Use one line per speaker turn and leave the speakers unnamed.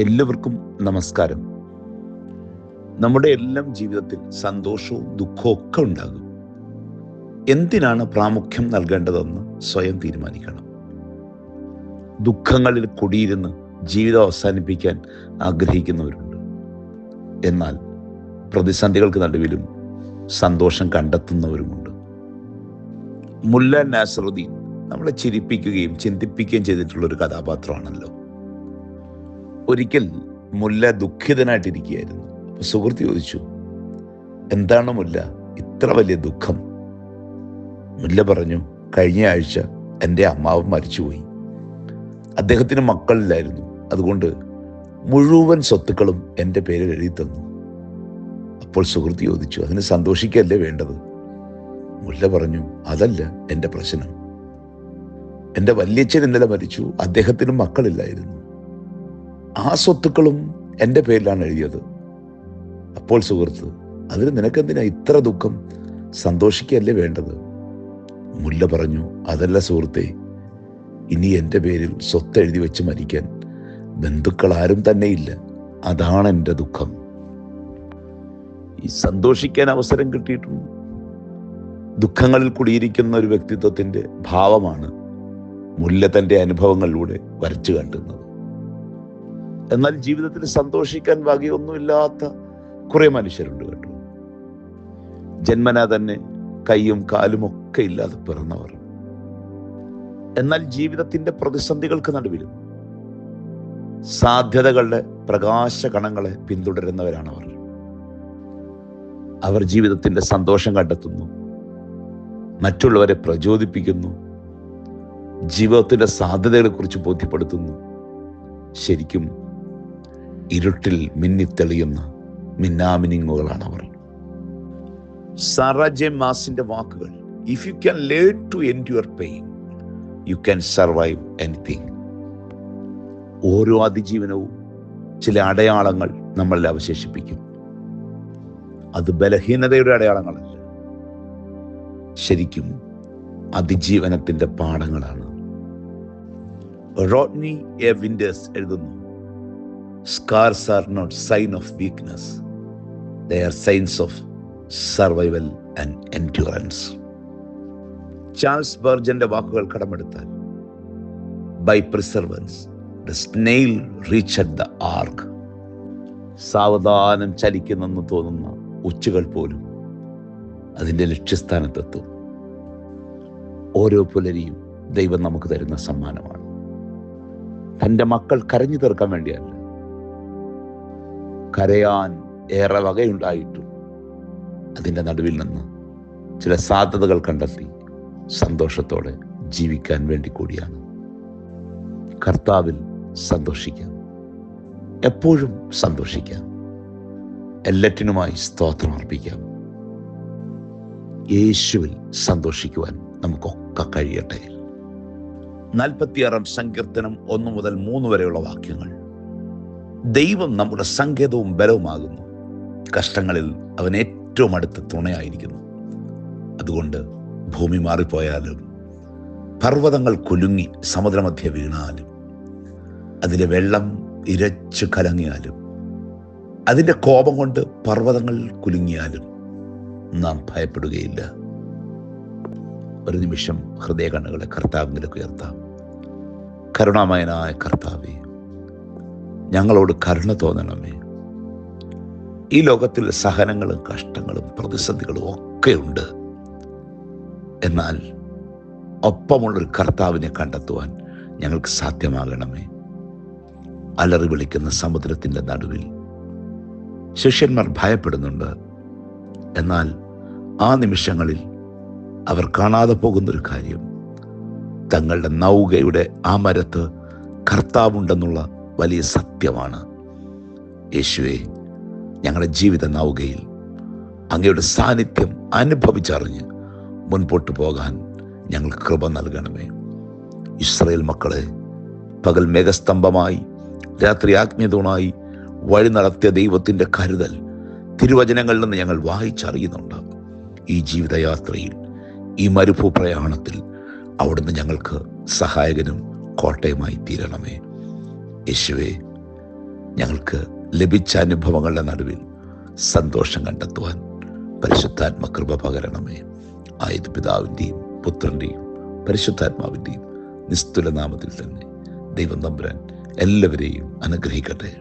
എല്ലാവർക്കും നമസ്കാരം. നമ്മുടെ എല്ലാം ജീവിതത്തിൽ സന്തോഷവും ദുഃഖവും ഒക്കെ ഉണ്ടാകും. എന്തിനാണ് പ്രാമുഖ്യം നൽകേണ്ടതെന്ന് സ്വയം തീരുമാനിക്കണം. ദുഃഖങ്ങളിൽ കുടിയിരുന്ന് ജീവിതം അവസാനിപ്പിക്കാൻ ആഗ്രഹിക്കുന്നവരുണ്ട്. എന്നാൽ പ്രതിസന്ധികൾക്ക് നടുവിലും സന്തോഷം കണ്ടെത്തുന്നവരുമുണ്ട്. മുല്ല നാസറുദ്ദീൻ നമ്മളെ ചിരിപ്പിക്കുകയും ചിന്തിപ്പിക്കുകയും ചെയ്തിട്ടുള്ള ഒരു കഥാപാത്രമാണല്ലോ. ഒരിക്കൽ മുല്ല ദുഃഖിതനായിട്ടിരിക്കുകയായിരുന്നു. സുഹൃത്ത് ചോദിച്ചു എന്താണ് മുല്ല? ഇത്ര വലിയ ദുഃഖം? മുല്ല പറഞ്ഞു കഴിഞ്ഞ ആഴ്ച എന്റെ അമ്മാവ് മരിച്ചുപോയി. അദ്ദേഹത്തിന് മക്കളില്ലായിരുന്നു. അതുകൊണ്ട് മുഴുവൻ സ്വത്തുക്കളും എന്റെ പേരിൽ എഴുതി തന്നു. അപ്പോൾ സുഹൃത്ത് ചോദിച്ചു അതിന് സന്തോഷിക്കല്ലേ വേണ്ടത്? മുല്ല പറഞ്ഞു അതല്ല എന്റെ പ്രശ്നം. എന്റെ വല്യച്ഛൻ ഇന്നലെ മരിച്ചു. അദ്ദേഹത്തിന് മക്കളില്ലായിരുന്നു. ആ സ്വത്തുക്കളും എന്റെ പേരിലാണ് എഴുതിയത്. അപ്പോൾ സുഹൃത്ത് അതിന് നിനക്കെന്തിനാ ഇത്ര ദുഃഖം? സന്തോഷിക്കല്ലേ വേണ്ടത്? മുല്ല പറഞ്ഞു അതല്ല സുഹൃത്തെ ഇനി എന്റെ പേരിൽ സ്വത്ത് എഴുതി വെച്ച് മരിക്കാൻ ബന്ധുക്കൾ ആരും തന്നെ ഇല്ല അതാണ് എന്റെ ദുഃഖം. ഈ സന്തോഷിക്കാൻ അവസരം കിട്ടിയിട്ടും ദുഃഖങ്ങളിൽ കുടിയിരിക്കുന്ന ഒരു വ്യക്തിത്വത്തിന്റെ ഭാവമാണ് മുല്ല തന്റെ അനുഭവങ്ങളിലൂടെ വരച്ചു കാട്ടുന്നത്. എന്നാൽ ജീവിതത്തിൽ സന്തോഷിക്കാൻ വകയൊന്നുമില്ലാത്ത കുറെ മനുഷ്യരുണ്ട് കേട്ടോ. ജന്മനാ തന്നെ കൈയും കാലും ഒക്കെ ഇല്ലാതെ പിറന്നവർ. എന്നാൽ ജീവിതത്തിന്റെ പ്രതിസന്ധികൾക്ക് നടുവിലും സാധ്യതകളുടെ പ്രകാശ കണങ്ങളെ പിന്തുടരുന്നവരാണ് അവർ അവർ ജീവിതത്തിന്റെ സന്തോഷം കണ്ടെത്തുന്നു മറ്റുള്ളവരെ പ്രചോദിപ്പിക്കുന്നു ജീവിതത്തിന്റെ സാധ്യതകളെ കുറിച്ച് ബോധ്യപ്പെടുത്തുന്നു. ശരിക്കും ഇരുട്ടിൽ മിന്നിത്തെളിയുന്ന മിന്നാമിനിങ്ങുകളാണ് അവർ ജെ മാസിന്റെ വാക്കുകൾ if you can learn to end your pain you can survive anything ഓരോ അതിജീവനവും ചില അടയാളങ്ങൾ നമ്മളിൽ അവശേഷിപ്പിക്കും. അത് ബലഹീനതയുടെ അടയാളങ്ങളല്ല. ശരിക്കും അതിജീവനത്തിന്റെ പാഠങ്ങളാണ്. റോഡ്നി എ വിൻഡേഴ്സ് എഴുതുന്നു scars are not sign of weakness they are signs of survival and endurance Charles ബർജന്റെ വാക്കുകൾ കടമെടുത്താൽ by perseverance the snail reach at the ark സാവധാനം ചലിക്കുന്നെന്ന് തോന്നുന്ന ഉച്ചകൾ പോലും അതിന്റെ ലക്ഷ്യസ്ഥാനത്തെത്തും. ഓരോ പുലരിയും ദൈവം നമുക്ക് തരുന്ന സമ്മാനമാണ്. തന്റെ മക്കൾ കരഞ്ഞു തീർക്കാൻ വേണ്ടിയല്ല. കരയാൻ ഏറെ വകയുണ്ടായിട്ടും. അതിന്റെ നടുവിൽ നിന്ന് ചില സാധ്യതകൾ കണ്ടെത്തി സന്തോഷത്തോടെ ജീവിക്കാൻ വേണ്ടി കൂടിയാണ്. കർത്താവിൽ സന്തോഷിക്കാം. എപ്പോഴും സന്തോഷിക്കാം. എല്ലാറ്റിനുമായി സ്തോത്രം അർപ്പിക്കാം. യേശുവിൽ സന്തോഷിക്കുവാൻ നമുക്കൊക്കെ കഴിയട്ടെ. നാൽപ്പത്തിയാറാം സങ്കീർത്തനം ഒന്ന് മുതൽ മൂന്ന് വരെയുള്ള വാക്യങ്ങൾ. ദൈവം നമ്മുടെ സങ്കേതവും ബലവുമാകുന്നു. കഷ്ടങ്ങളിൽ അവൻ ഏറ്റവും അടുത്ത തുണയായിരിക്കുന്നു. അതുകൊണ്ട് ഭൂമി മാറിപ്പോയാലും പർവതങ്ങൾ കുലുങ്ങി സമുദ്രമധ്യ വീണാലും അതിലെ വെള്ളം ഇരച്ചു കലങ്ങിയാലും അതിന്റെ കോപം കൊണ്ട് പർവതങ്ങൾ കുലുങ്ങിയാലും നാം ഭയപ്പെടുകയില്ല. ഒരു നിമിഷം ഹൃദയ കണ്ണുകളെ കർത്താവിലേക്ക് ഉയർത്താം. കരുണാമയനായ കർത്താവെ ഞങ്ങളോട് കരുണ തോന്നണമേ. ഈ ലോകത്തിൽ സഹനങ്ങളും കഷ്ടങ്ങളും പ്രതിസന്ധികളും ഒക്കെ ഉണ്ട് എന്നാൽ ഒപ്പമുള്ളൊരു കർത്താവിനെ കണ്ടെത്തുവാൻ ഞങ്ങൾക്ക് സാധ്യമാകണമേ. അലറി വിളിക്കുന്ന സമുദ്രത്തിന്റെ നടുവിൽ ശിഷ്യന്മാർ ഭയപ്പെടുന്നുണ്ട്. എന്നാൽ ആ നിമിഷങ്ങളിൽ അവർ കാണാതെ പോകുന്നൊരു കാര്യം. തങ്ങളുടെ നൗകയുടെ ആ മരത്ത് കർത്താവുണ്ടെന്നുള്ള വലിയ സത്യമാണ്. യേശുവെ ഞങ്ങളുടെ ജീവിത നൗകയിൽ അങ്ങയുടെ സാന്നിധ്യം അനുഭവിച്ചറിഞ്ഞ് മുൻപോട്ട് പോകാൻ ഞങ്ങൾ കൃപ നൽകണമേ. ഇസ്രയേൽ മക്കളെ പകൽ മേഘസ്തംഭമായി രാത്രി ആജ്ഞതൂണായി വഴി നടത്തിയ ദൈവത്തിന്റെ കരുതൽ തിരുവചനങ്ങളിൽ നിന്ന് ഞങ്ങൾ വായിച്ചറിയുന്നുണ്ട്. ഈ ജീവിതയാത്രയിൽ ഈ മരുഭൂ പ്രയാണത്തിൽ അവിടുന്ന് ഞങ്ങൾക്ക് സഹായകനും കോട്ടയമായി തീരണമേ. യേശുവേ ഞങ്ങൾക്ക് ലഭിച്ച അനുഭവങ്ങളുടെ നടുവിൽ സന്തോഷം കണ്ടെത്തുവാൻ പരിശുദ്ധാത്മ കൃപ പകരണമേ. ആയത് പിതാവിന്റെയും പുത്രന്റെയും പരിശുദ്ധാത്മാവിന്റെയും നിസ്തുല നാമത്തിൽ തന്നെ ദൈവം തമ്പുരാൻ എല്ലാവരെയും അനുഗ്രഹിക്കട്ടെ.